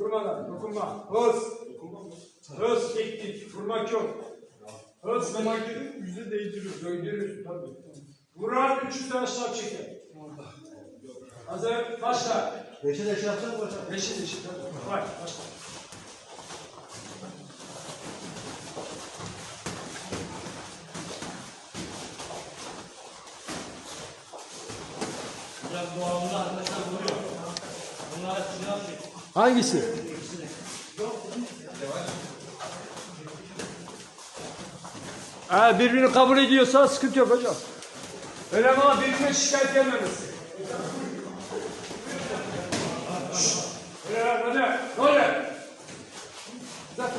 Vurmadan, dokunma. Hız. Hız, dik dik. Vurmak yok. Hız, vurmak dedim, yüzü değdiriyor. Değdiriyor, tabii. Vuran 300 tane şlap çeker. Hazır, başla. Beşe de şey yapsak mı hocam? Beşi beşi, tabii. Var, başla. Hocam doğalında arkadaşlar vuruyor. Hangisi? Ha, birbirini kabul ediyorsa sıkıntı yok hocam. Önemli ama birbirine şikayet gelmemesi. Şşş. Öyle lan, öyle. Öyle. Zaten